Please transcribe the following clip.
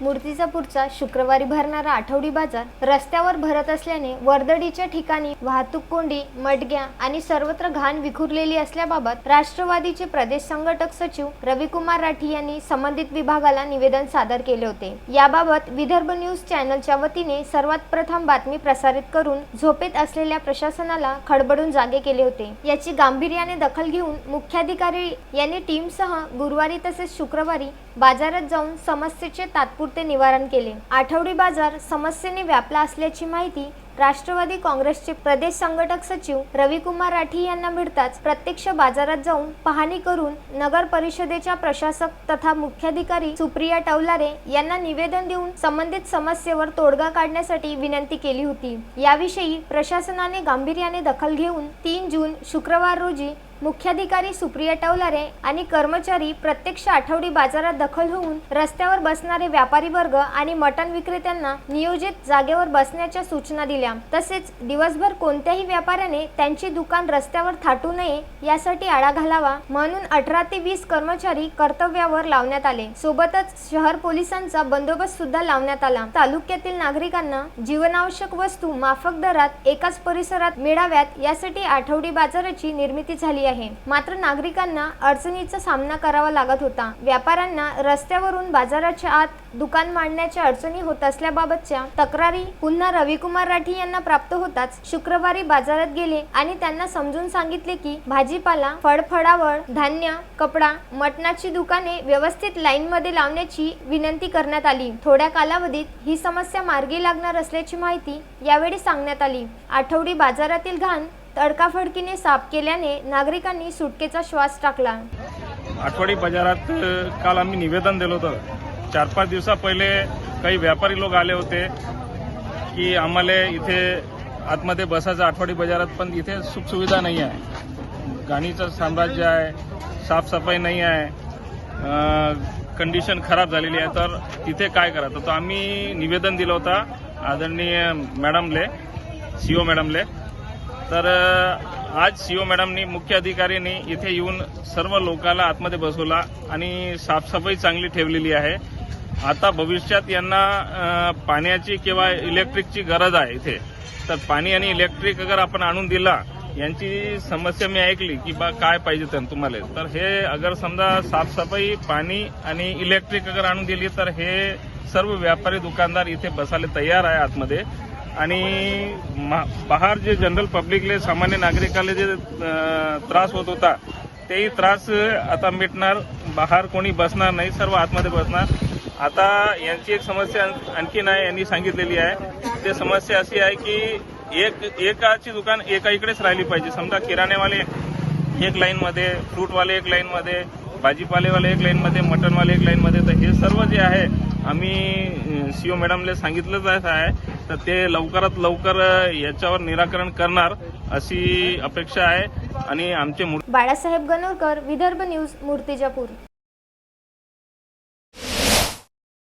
मूर्तिजापूरचा शुक्रवारी भरणारा आठवडी बाजार रस्त्यावर भरत असल्याने वर्दडीच्या ठिकाणी वाहतूक कोंडी मडग्या आणि सर्वत्र घाण विखुरलेली असल्याबाबत राष्ट्रवादीचे प्रदेश संघटक सचिव रविकुमार राठी यांनी संबंधित विभागाला निवेदन सादर केले होते. याबाबत विदर्भ न्यूज चॅनलच्या वतीने सर्वात प्रथम बातमी प्रसारित करून झोपेत असलेल्या प्रशासनाला खडबडून जागे केले होते. याची गांभीर्याने दखल घेऊन मुख्याधिकारी यांनी टीमसह गुरुवारी तसेच शुक्रवारी बाजारात जाऊन समस्येचे तात्पुरते निवारण केले. आठवडी बाजार समस्येने व्यापला असल्याची माहिती राष्ट्रवादी काँग्रेसचे प्रदेश संघटक सचिव रविकुमार राठी यांना मिळताच प्रत्यक्ष बाजारात जाऊन पाहणी करून नगर परिषदेच्या प्रशासक तथा मुख्याधिकारी सुप्रिया टवलारे यांना निवेदन देऊन संबंधित समस्येवर तोडगा काढण्यासाठी विनंती केली होती. याविषयी प्रशासनाने गांभीर्याने दखल घेऊन तीन जून शुक्रवार रोजी मुख्याधिकारी सुप्रिया टवलारे आणि कर्मचारी प्रत्यक्ष आठवडी बाजारात दखल होऊन रस्त्यावर बसणारे व्यापारी वर्ग आणि मटण विक्रेत्यांना नियोजित जागेवर बसण्याच्या सूचना दिल्या. तसेच दिवसभर कोणत्याही व्यापाऱ्याने त्यांचे दुकान रस्त्यावर थाटू नये यासाठी आळा घालावा म्हणून अठरा ते वीस कर्मचारी कर्तव्यावर लावण्यात आले. सोबतच शहर पोलिसांचा बंदोबस्त सुद्धा लावण्यात आला. तालुक्यातील नागरिकांना जीवनावश्यक वस्तू माफक दरात एकाच परिसरात मिळाव्यात यासाठी आठवडी बाजाराची निर्मिती झाली आहे. मात्र नागरिकांना अडचणीचा सामना करावा लागत होता. व्यापाऱ्यांना रस्त्यावरून बाजाराच्या आत दुकान मांडण्याच्या अडचणी होत असल्याबाबतच्या तक्रारी पुन्हा रविकुमार राठी यांना प्राप्त होताच शुक्रवारी बाजारात गेले आणि त्यांना समजून सांगितले की भाजीपाला फळफळावळ धान्य कपडा मटणाची दुकाने व्यवस्थित लाईन मध्ये लावण्याची विनंती करण्यात आली. थोड्या कालावधीत ही समस्या मार्गी लागणार असल्याची माहिती यावेळी सांगण्यात आली. आठवडी बाजारातील घाण तडकाफडकीने साफ केल्याने नागरिकांनी सुटकेचा श्वास टाकला. आठवडी बाजारात काल आम्ही निवेदन दिलं होतं. चार पाच दिवसा पहिले काही व्यापारी लोक आले होते की आम्हाला इथे आतमध्ये बसायचं आठवडी बाजारात पण इथे सुखसुविधा नाही आहे. गाणीचं साम्राज्य आहे साफसफाई नाही आहे कंडिशन खराब झालेली आहे. तर तिथे काय करायचं? तर आम्ही निवेदन दिलं होतं आदरणीय मॅडमले सी ओ मॅडमले. तर आज सीओ मॅडमनी मुख्य अधिकाऱ्यांनी इथे येऊन सर्व लोकाला आतमध्ये बसवला आणि साफसफाई चांगली ठेवलेली आहे. आता भविष्यात यांना पाण्याची किंवा इलेक्ट्रिकची गरज आहे इथे. तर पाणी आणि इलेक्ट्रिक अगर आपण आणून दिला यांची समस्या मी ऐकली की बा काय पाहिजे तर तुम्हाला. तर हे अगर समजा साफसफाई पाणी आणि इलेक्ट्रिक अगर आणून दिली तर हे सर्व व्यापारी दुकानदार इथे बसायला तयार आहे आतमध्ये. आणि मा- बाहेर जे जनरल पब्लिकले सामान्य नागरिकाला जे त्रास होत होता तेही त्रास आता मिटणार. बाहेर कोणी बसणार नाही सर्व आतमध्ये बसणार. आता यांची एक समस्या आणखीन आहे यांनी सांगितलेली आहे. ते समस्या अशी आहे की एक एकाची दुकान एका इकडेच राहिली पाहिजे. समजा किराणेवाले एक लाईनमध्ये फ्रूटवाले एक लाईनमध्ये भाजीपालेवाले एक लाईनमध्ये मटनवाले एक लाईनमध्ये तर हे सर्व जे आहे आम्ही सीओ मॅडमला सांगितलंच आहे. तर ते लवकरात लवकर याच्यावर निराकरण करणार अशी अपेक्षा आहे. आणि आमचे बाळासाहेब गणोरकर विदर्भ न्यूज मूर्तिजापूर.